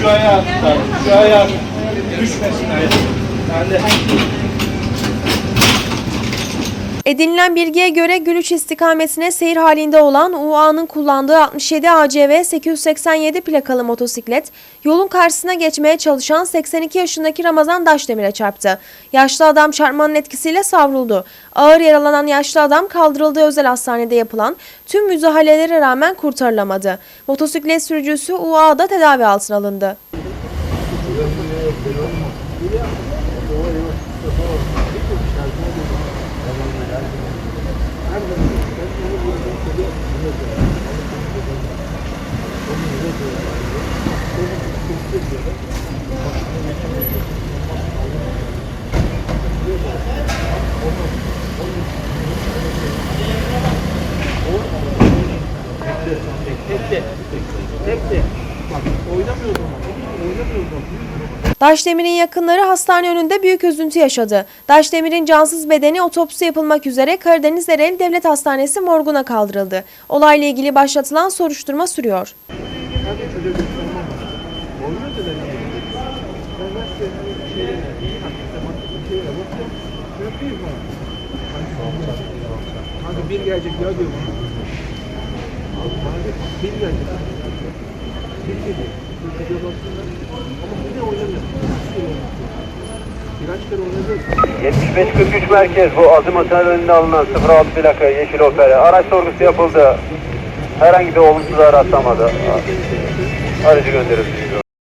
Şu ayağı tutar. Şu ayağı düşmesin ayağı. De Edinilen bilgiye göre Gülüç istikametine seyir halinde olan UA'nın kullandığı 67 ACV 887 plakalı motosiklet yolun karşısına geçmeye çalışan 82 yaşındaki Ramazan Daşdemir'e çarptı. Yaşlı adam çarpmanın etkisiyle savruldu. Ağır yaralanan yaşlı adam kaldırıldığı özel hastanede yapılan tüm müdahalelere rağmen kurtarılamadı. Motosiklet sürücüsü UA'da tedavi altına alındı. Tekte. Tekte. Bak oynamıyordum. Daşdemir'in yakınları hastane önünde büyük üzüntü yaşadı. Daşdemir'in cansız bedeni otopsi yapılmak üzere Karadeniz Ereğli Devlet Hastanesi morguna kaldırıldı. Olayla ilgili başlatılan soruşturma sürüyor. Bir gelecek ya diyor bir gelecek. Oynadı. 75-43 merkez bu Azim Otel önünde alınan 06 plaka Yeşil Opera. Araç sorgusu yapıldı. Herhangi bir olumsuzluğa rastlamadı. Aracı gönderildi.